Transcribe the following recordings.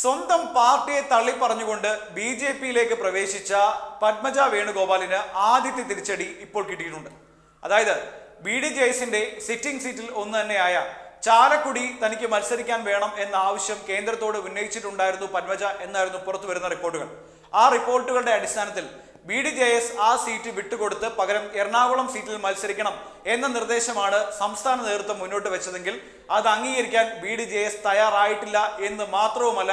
സ്വന്തം പാർട്ടിയെ തള്ളിപ്പറഞ്ഞുകൊണ്ട് B J പിയിലേക്ക് പ്രവേശിച്ച പത്മജ വേണുഗോപാലിന് ആദ്യത്തെ തിരിച്ചടി ഇപ്പോൾ കിട്ടിയിട്ടുണ്ട്. അതായത് ബി ഡി ജെ എസിന്റെ സിറ്റിംഗ് സീറ്റിൽ ഒന്ന് തന്നെയായ ചാലക്കുടി തനിക്ക് മത്സരിക്കാൻ വേണം എന്ന ആവശ്യം കേന്ദ്രത്തോട് ഉന്നയിച്ചിട്ടുണ്ടായിരുന്നു പത്മജ എന്നായിരുന്നു പുറത്തു വരുന്ന റിപ്പോർട്ടുകൾ. ആ റിപ്പോർട്ടുകളുടെ അടിസ്ഥാനത്തിൽ ബി ഡി ജെ എസ് ആ സീറ്റ് വിട്ടുകൊടുത്ത് പകരം എറണാകുളം സീറ്റിൽ മത്സരിക്കണം എന്ന നിർദ്ദേശമാണ് സംസ്ഥാന നേതൃത്വം മുന്നോട്ട് വെച്ചതെങ്കിൽ അത് അംഗീകരിക്കാൻ ബി ഡി ജെ എസ് തയ്യാറായിട്ടില്ല എന്ന് മാത്രവുമല്ല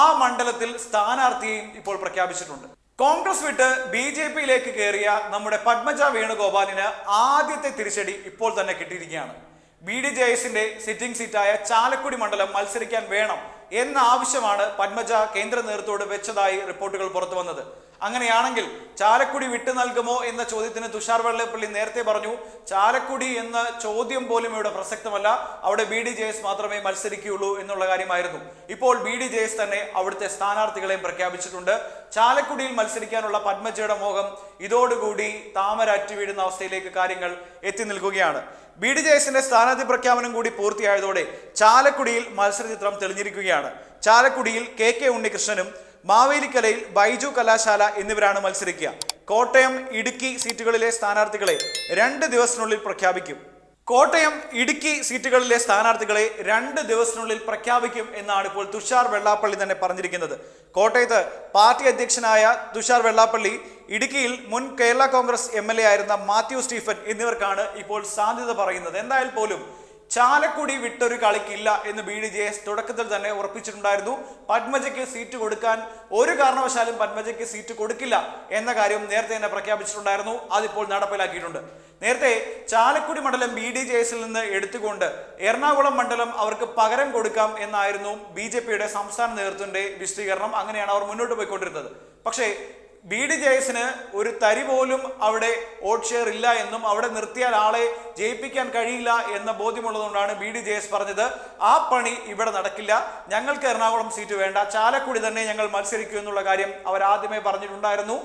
ആ മണ്ഡലത്തിൽ സ്ഥാനാർത്ഥിയെയും ഇപ്പോൾ പ്രഖ്യാപിച്ചിട്ടുണ്ട്. കോൺഗ്രസ് വിട്ട് ബി ജെ പിയിലേക്ക് കയറിയ നമ്മുടെ പത്മജ വേണുഗോപാലിന് ആദ്യത്തെ തിരിച്ചടി ഇപ്പോൾ തന്നെ കിട്ടിയിരിക്കുകയാണ്. ബി ഡി ജെ എസിന്റെ സിറ്റിംഗ് സീറ്റായ ചാലക്കുടി മണ്ഡലം മത്സരിക്കാൻ വേണം എന്ന ആവശ്യമാണ് പത്മജ കേന്ദ്ര നേതൃത്വത്തോട് വെച്ചതായി റിപ്പോർട്ടുകൾ പുറത്തു വന്നത്. അങ്ങനെയാണെങ്കിൽ ചാലക്കുടി വിട്ടു നൽകുമോ എന്ന ചോദ്യത്തിന് തുഷാർ വെള്ളപ്പള്ളി നേരത്തെ പറഞ്ഞു ചാലക്കുടി എന്ന ചോദ്യം പോലും ഇവിടെ പ്രസക്തമല്ല. അവിടെ ബി ഡി ജെ എസ് മാത്രമേ മത്സരിക്കുകയുള്ളൂ എന്നുള്ള കാര്യമായിരുന്നു. ഇപ്പോൾ ബി ഡി ജെ എസ് തന്നെ അവിടുത്തെ സ്ഥാനാർത്ഥികളെയും പ്രഖ്യാപിച്ചിട്ടുണ്ട്. ചാലക്കുടിയിൽ മത്സരിക്കാനുള്ള പത്മജയുടെ മോഹം ഇതോടുകൂടി താമര അറ്റു വീഴുന്ന അവസ്ഥയിലേക്ക് കാര്യങ്ങൾ എത്തി നിൽക്കുകയാണ്. ബി ഡി ജെ എസിന്റെ സ്ഥാനാർത്ഥി പ്രഖ്യാപനം കൂടി പൂർത്തിയായതോടെ ചാലക്കുടിയിൽ മത്സരചിത്രം തെളിഞ്ഞിരിക്കുകയാണ്. ചാലക്കുടിയിൽ കെ കെ ഉണ്ണികൃഷ്ണനും മാവേലിക്കലയിൽ ബൈജു കലാശാല എന്നിവരാണ് മത്സരിക്കുക. കോട്ടയം ഇടുക്കി സീറ്റുകളിലെ സ്ഥാനാർത്ഥികളെ രണ്ട് ദിവസത്തിനുള്ളിൽ പ്രഖ്യാപിക്കും. കോട്ടയം ഇടുക്കി സീറ്റുകളിലെ സ്ഥാനാർത്ഥികളെ രണ്ട് ദിവസത്തിനുള്ളിൽ പ്രഖ്യാപിക്കും എന്നാണ് ഇപ്പോൾ തുഷാർ വെള്ളാപ്പള്ളി തന്നെ പറഞ്ഞിരിക്കുന്നത്. കോട്ടയത്ത് പാർട്ടി അധ്യക്ഷനായ തുഷാർ വെള്ളാപ്പള്ളി ഇടുക്കിയിൽ മുൻ കേരള കോൺഗ്രസ് എം ആയിരുന്ന മാത്യു സ്റ്റീഫൻ എന്നിവർക്കാണ് ഇപ്പോൾ സാധ്യത പറയുന്നത്. എന്തായാലും പോലും ചാലക്കുടി വിട്ടൊരു കളിക്കില്ല എന്ന് ബി ഡി ജെ എസ് തുടക്കത്തിൽ തന്നെ ഉറപ്പിച്ചിട്ടുണ്ടായിരുന്നു. പത്മജയ്ക്ക് സീറ്റ് കൊടുക്കാൻ ഒരു കാരണവശാലും പത്മജയ്ക്ക് സീറ്റ് കൊടുക്കില്ല എന്ന കാര്യം നേരത്തെ തന്നെ പ്രഖ്യാപിച്ചിട്ടുണ്ടായിരുന്നു. അതിപ്പോൾ നടപ്പിലാക്കിയിട്ടുണ്ട്. നേരത്തെ ചാലക്കുടി മണ്ഡലം ബി ഡി ജെ എസിൽ നിന്ന് എടുത്തുകൊണ്ട് എറണാകുളം മണ്ഡലം അവർക്ക് പകരം കൊടുക്കാം എന്നായിരുന്നു ബി ജെ പിയുടെ സംസ്ഥാന നേതൃത്വത്തിന്റെ വിശദീകരണം. അങ്ങനെയാണ് അവർ മുന്നോട്ട് പോയിക്കൊണ്ടിരുന്നത്. പക്ഷേ ബി ഡി ജയസിന് ഒരു തരി പോലും അവിടെ വോട്ട് ഷെയർ ഇല്ല എന്നും അവിടെ നിർത്തിയാൽ ആളെ ജയിപ്പിക്കാൻ കഴിയില്ല എന്ന ബോധ്യമുള്ളതുകൊണ്ടാണ് ബി ഡി ജയസ് പറഞ്ഞത്. ആ പണി ഇവിടെ നടക്കില്ല. ഞങ്ങൾക്ക് എറണാകുളം സീറ്റ് വേണ്ട. ചാലക്കുടി തന്നെ ഞങ്ങൾ മത്സരിക്കൂ എന്നുള്ള കാര്യം അവർ ആദ്യമേ പറഞ്ഞിട്ടുണ്ടായിരുന്നു.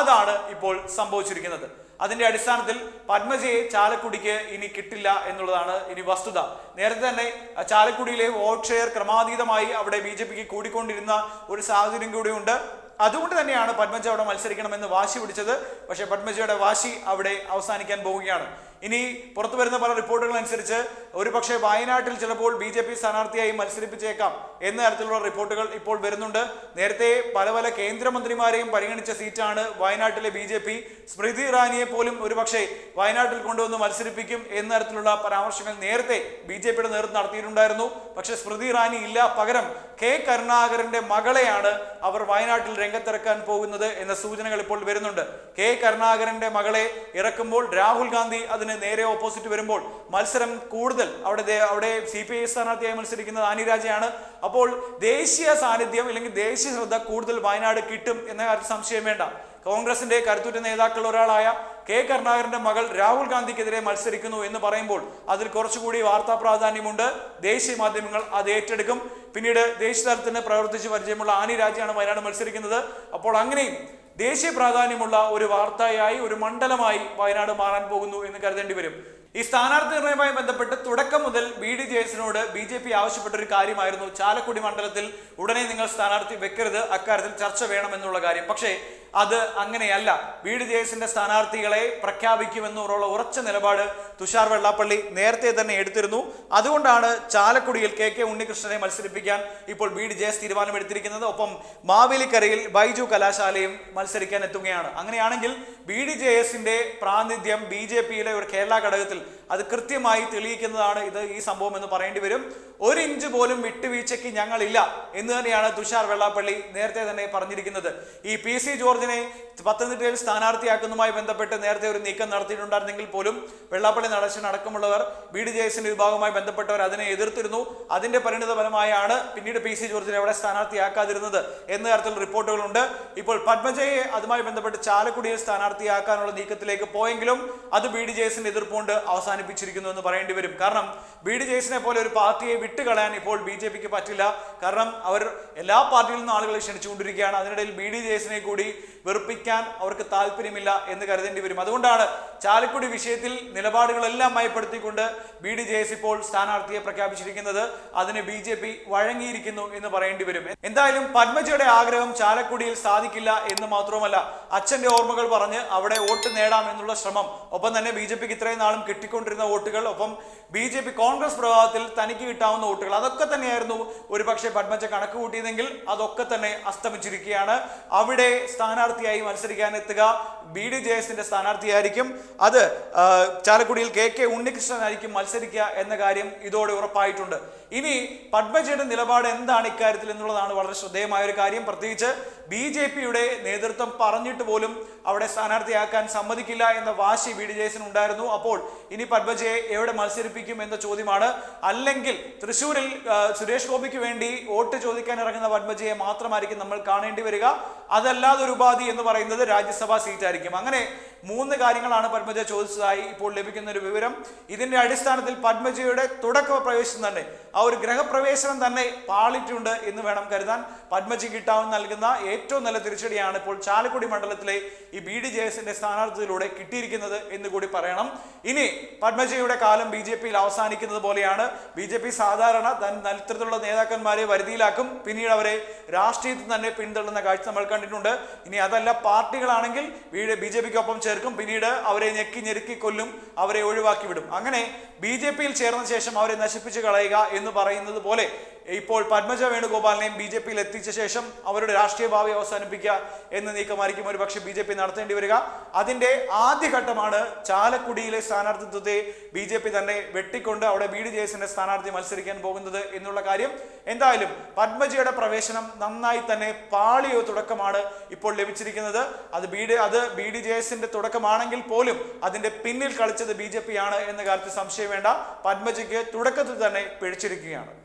അതാണ് ഇപ്പോൾ സംഭവിച്ചിരിക്കുന്നത്. അതിന്റെ അടിസ്ഥാനത്തിൽ പത്മജയെ ചാലക്കുടിക്ക് ഇനി കിട്ടില്ല എന്നുള്ളതാണ് ഇനി വസ്തുത. നേരത്തെ തന്നെ ചാലക്കുടിയിലെ വോട്ട് ഷെയർ ക്രമാതീതമായി അവിടെ ബി ജെ പിക്ക് കൂടിക്കൊണ്ടിരുന്ന ഒരു സാഹചര്യം കൂടിയുണ്ട്. അതുകൊണ്ട് തന്നെയാണ് പത്മജ അവിടെ മത്സരിക്കണമെന്ന് വാശി പിടിച്ചത്. പക്ഷേ പത്മജയുടെ വാശി അവിടെ അവസാനിക്കാൻ പോവുകയാണ്. ഇനി പുറത്തു വരുന്ന പല റിപ്പോർട്ടുകൾ അനുസരിച്ച് ഒരു പക്ഷേ വയനാട്ടിൽ ചിലപ്പോൾ ബി ജെ പി സ്ഥാനാർത്ഥിയായി മത്സരിപ്പിച്ചേക്കാം എന്ന തരത്തിലുള്ള റിപ്പോർട്ടുകൾ ഇപ്പോൾ വരുന്നുണ്ട്. നേരത്തെ പല പല കേന്ദ്രമന്ത്രിമാരെയും പരിഗണിച്ച സീറ്റാണ് വയനാട്ടിലെ ബി ജെ പി. സ്മൃതി ഇറാനിയെ പോലും ഒരു പക്ഷേ വയനാട്ടിൽ കൊണ്ടുവന്ന് മത്സരിപ്പിക്കും എന്ന തരത്തിലുള്ള പരാമർശങ്ങൾ നേരത്തെ ബി ജെ പിയുടെ നേതൃത്വം നടത്തിയിട്ടുണ്ടായിരുന്നു. പക്ഷേ സ്മൃതി ഇറാനി ഇല്ല. പകരം കെ കരുണാകരന്റെ മകളെയാണ് അവർ വയനാട്ടിൽ രംഗത്തിറക്കാൻ പോകുന്നത് എന്ന സൂചനകൾ ഇപ്പോൾ വരുന്നുണ്ട്. കെ കരുണാകരന്റെ മകളെ ഇറക്കുമ്പോൾ രാഹുൽ ഗാന്ധി അതിന് നേരെ ഓപ്പോസിറ്റ് വരുമ്പോൾ മത്സരം കൂടുതൽ. അവിടെ അവിടെ സി പി ഐ സ്ഥാനാർത്ഥിയായി മത്സരിക്കുന്നത് ആനിരാജയാണ് അപ്പോൾ ദേശീയ സാന്നിധ്യം അല്ലെങ്കിൽ ദേശീയ ശ്രദ്ധ കൂടുതൽ വയനാട് കിട്ടും എന്ന കാര്യത്തിൽ സംശയം വേണ്ട. കോൺഗ്രസിന്റെ കരുത്തുറ്റ നേതാക്കളിൽ ഒരാളായ കെ കരുണാകരന്റെ മകൾ രാഹുൽ ഗാന്ധിക്കെതിരെ മത്സരിക്കുന്നു എന്ന് പറയുമ്പോൾ അതിൽ കുറച്ചുകൂടി വാർത്താ പ്രാധാന്യമുണ്ട്. ദേശീയ മാധ്യമങ്ങൾ അത് ഏറ്റെടുക്കും. പിന്നീട് ദേശീയ തലത്തിന് പ്രവർത്തിച്ച് പരിചയമുള്ള ആനി രാജയാണ് വയനാട് മത്സരിക്കുന്നത്. അപ്പോൾ അങ്ങനെയും ദേശീയ പ്രാധാന്യമുള്ള ഒരു വാർത്തയായി ഒരു മണ്ഡലമായി വയനാട് മാറാൻ പോകുന്നു എന്ന് കരുതേണ്ടി വരും. ഈ സ്ഥാനാർത്ഥി നിർണയവുമായി ബന്ധപ്പെട്ട് തുടക്കം മുതൽ ബി ഡി. ജെ എസിനോട് ബി. ജെ. പി ആവശ്യപ്പെട്ട ഒരു കാര്യമായിരുന്നു. ചാലക്കുടി മണ്ഡലത്തിൽ ഉടനെ നിങ്ങൾ സ്ഥാനാർത്ഥി വെക്കരുത്. അക്കാര്യത്തിൽ ചർച്ച വേണമെന്നുള്ള കാര്യം. പക്ഷേ അത് അങ്ങനെയല്ല. ബി ഡി ജെ എസിന്റെ സ്ഥാനാർത്ഥികളെ പ്രഖ്യാപിക്കുമെന്നുള്ള ഉറച്ച നിലപാട് തുഷാർ വെള്ളാപ്പള്ളി നേരത്തെ തന്നെ എടുത്തിരുന്നു. അതുകൊണ്ടാണ് ചാലക്കുടിയിൽ കെ കെ ഉണ്ണികൃഷ്ണനെ മത്സരിപ്പിക്കാൻ ഇപ്പോൾ ബി ഡി ജെ എസ് തീരുമാനമെടുത്തിരിക്കുന്നത്. ഒപ്പം മാവേലിക്കരയിൽ ബൈജു കലാശാലയും മത്സരിക്കാൻ എത്തുകയാണ്. അങ്ങനെയാണെങ്കിൽ ബി ഡി ജെ എസിന്റെ പ്രാതിനിധ്യം ബി ജെ പിയിലെ ഒരു കേരള ഘടകത്തിൽ അത് കൃത്യമായി തെളിയിക്കുന്നതാണ് ഇത് ഈ സംഭവം എന്ന് പറയേണ്ടി വരും. ഒരു ഇഞ്ച് പോലും വിട്ടുവീഴ്ചയ്ക്ക് ഞങ്ങളില്ല എന്ന് തന്നെയാണ് തുഷാർ വെള്ളാപ്പള്ളി നേരത്തെ തന്നെ പറഞ്ഞിരിക്കുന്നത്. ഈ പി സി ജോർജിനെ പത്തനംതിട്ടയിൽ സ്ഥാനാർത്ഥിയാക്കുന്നതുമായി ബന്ധപ്പെട്ട് നേരത്തെ ഒരു നീക്കം നടത്തിയിട്ടുണ്ടായിരുന്നെങ്കിൽ പോലും വെള്ളാപ്പള്ളി നടശൻ അടക്കമുള്ളവർ ബി ഡി ജെ എസിന്റെ വിഭാഗവുമായി ബന്ധപ്പെട്ടവർ അതിനെ എതിർത്തിരുന്നു. അതിന്റെ പരിണിത ഫലമായാണ് പിന്നീട് പി സി ജോർജിനെ അവിടെ സ്ഥാനാർത്ഥിയാക്കാതിരുന്നത് എന്ന തരത്തിൽ റിപ്പോർട്ടുകളുണ്ട്. ഇപ്പോൾ പത്മജയെ അതുമായി ബന്ധപ്പെട്ട് ചാലക്കുടിയിൽ സ്ഥാനാർത്ഥിയാക്കാനുള്ള നീക്കത്തിലേക്ക് പോയെങ്കിലും അത് ബി ഡി ജെ എസിന്റെ എതിർപ്പുകൊണ്ട് അവസാനിപ്പിച്ചിരിക്കുന്നു എന്ന് പറയേണ്ടി വരും. കാരണം ബി ഡി ജെ എസിനെ പോലെ ഒരു പാർട്ടിയെ വിട്ടുകളയാൻ ഇപ്പോൾ ബി ജെ പിക്ക് പറ്റില്ല. കാരണം അവർ എല്ലാ പാർട്ടിയിൽ നിന്നും ആളുകളെ ക്ഷണിച്ചുകൊണ്ടിരിക്കുകയാണ്. അതിനിടയിൽ ബി ഡി ജെ എസിനെ കൂടി വെറുപ്പിക്കാൻ അവർക്ക് താല്പര്യമില്ല എന്ന് കരുതേണ്ടി വരും. അതുകൊണ്ടാണ് ചാലക്കുടി വിഷയത്തിൽ നിലപാടുകളെല്ലാം മയപ്പെടുത്തിക്കൊണ്ട് ബി ഡി ജെ എസ് ഇപ്പോൾ സ്ഥാനാർത്ഥിയെ പ്രഖ്യാപിച്ചിരിക്കുന്നത്. അതിന് ബി ജെ പി വഴങ്ങിയിരിക്കുന്നു എന്ന് പറയേണ്ടി വരും. എന്തായാലും പത്മജയുടെ ആഗ്രഹം ചാലക്കുടിയിൽ സാധിക്കില്ല എന്ന് മാത്രവുമല്ല അച്ഛന്റെ ഓർമ്മകൾ പറഞ്ഞ് അവിടെ വോട്ട് നേടാം എന്നുള്ള ശ്രമം. ഒപ്പം തന്നെ ബി ജെ പിക്ക് ഇത്രയും നാളും കിട്ടിക്കൊണ്ടിരുന്ന വോട്ടുകൾ ഒപ്പം ബി ജെ പി കോൺഗ്രസ് പ്രഭാവത്തിൽ തനിക്ക് കിട്ടാവുന്ന വോട്ടുകൾ അതൊക്കെ തന്നെയായിരുന്നു ഒരുപക്ഷെ പത്മജ കണക്ക് കൂട്ടിയതെങ്കിൽ അതൊക്കെ തന്നെ അസ്തമിച്ചിരിക്കുകയാണ്. അവിടെ സ്ഥാനാർത്ഥിയായി മത്സരിക്കാൻ എത്തുക ബി ഡി ജെ എസിന്റെ സ്ഥാനാർത്ഥിയായിരിക്കും. അത് ചാലക്കുടിയിൽ കെ കെ ഉണ്ണികൃഷ്ണനായിരിക്കും മത്സരിക്കുക എന്ന കാര്യം ഇതോടെ ഉറപ്പായിട്ടുണ്ട്. ഇനി പത്മജയുടെ നിലപാട് എന്താണ് ഇക്കാര്യത്തിൽ എന്നുള്ളതാണ് വളരെ ശ്രദ്ധേയമായ ഒരു കാര്യം. പ്രത്യേകിച്ച് ബി ജെ പിയുടെ നേതൃത്വം പറഞ്ഞിട്ട് പോലും അവിടെ സ്ഥാനാർത്ഥിയാക്കാൻ സമ്മതിക്കില്ല എന്ന വാശി ബി ഡി ജെ ഉണ്ടായിരുന്നു അപ്പോൾ ഇനി പത്മജയെ എവിടെ മത്സരിപ്പിക്കും എന്ന ചോദ്യമാണ്. അല്ലെങ്കിൽ തൃശ്ശൂരിൽ സുരേഷ് ഗോപിക്ക് വേണ്ടി വോട്ട് ചോദിക്കാൻ ഇറങ്ങുന്ന പത്മജയെ മാത്രമായിരിക്കും നമ്മൾ കാണേണ്ടി വരിക. അതല്ലാതെ ഒരു ഉപാധി എന്ന് പറയുന്നത് രാജ്യസഭാ സീറ്റായിരിക്കും. അങ്ങനെ മൂന്ന് കാര്യങ്ങളാണ് പത്മജ ചോദിച്ചതായി ഇപ്പോൾ ലഭിക്കുന്ന ഒരു വിവരം. ഇതിന്റെ അടിസ്ഥാനത്തിൽ പത്മജയുടെ തുടക്ക പ്രവേശനം തന്നെ ആ ഒരു ഗ്രഹപ്രവേശനം തന്നെ പാളിറ്റുണ്ട് എന്ന് വേണം കരുതാൻ. പത്മജി കിട്ടാവുന്ന നൽകുന്ന ഏറ്റവും നല്ല തിരിച്ചടിയാണ് ഇപ്പോൾ ചാലക്കുടി മണ്ഡലത്തിലെ ഈ ബി ഡി ജെ എസിന്റെ സ്ഥാനാർത്ഥിയിലൂടെ കിട്ടിയിരിക്കുന്നത് എന്ന് കൂടി പറയണം. ഇനി പത്മജയുടെ കാലം ബി ജെ പിയിൽ അവസാനിക്കുന്നത് പോലെയാണ്. ബി ജെ പി സാധാരണ തൻ നേതാക്കന്മാരെ വരുതിയിലാക്കും. പിന്നീട് അവരെ രാഷ്ട്രീയത്തിൽ തന്നെ പിന്തള്ളുന്ന കാഴ്ച നമ്മൾ കണ്ടിട്ടുണ്ട്. ഇനി അതല്ല പാർട്ടികളാണെങ്കിൽ ബി ജെ പിക്കൊപ്പം ചേർക്കും പിന്നീട് അവരെ ഞെക്കി ഞെരുക്കി കൊല്ലും അവരെ ഒഴിവാക്കി വിടും. അങ്ങനെ ബി ജെ പിയിൽ ചേർന്ന ശേഷം അവരെ നശിപ്പിച്ചു കളയുക എന്ന് പറയുന്നത് പോലെ ഇപ്പോൾ പത്മജ വേണുഗോപാലിനെയും ബി ജെ പിയിൽ എത്തിച്ച ശേഷം അവരുടെ രാഷ്ട്രീയ ഭാവി അവസാനിപ്പിക്കുക എന്ന നീക്കമായിരിക്കും. ഒരു പക്ഷേ ബി ജെ പി നടത്തേണ്ടി വരിക. അതിന്റെ ആദ്യഘട്ടമാണ് ചാലക്കുടിയിലെ സ്ഥാനാർത്ഥിത്വത്തെ ബി ജെ പി തന്നെ വെട്ടിക്കൊണ്ട് അവിടെ ബി ഡി ജെ സ്ഥാനാർത്ഥി മത്സരിക്കാൻ പോകുന്നത് എന്നുള്ള കാര്യം. എന്തായാലും പത്മജിയുടെ പ്രവേശനം നന്നായി തന്നെ പാളിയോ തുടക്കമാണ് ഇപ്പോൾ ലഭിച്ചിരിക്കുന്നത്. അത് ബി ഡി അത് ബി ഡി ജെ തുടക്കമാണെങ്കിൽ പോലും അതിന്റെ പിന്നിൽ കളിച്ചത് ബി ജെ പി ആണ് എന്ന കാര്യത്തിൽ സംശയം വേണ്ട. പത്മജിക്ക് തുടക്കത്തിൽ തന്നെ പിടിച്ചിരിക്കുകയാണ്.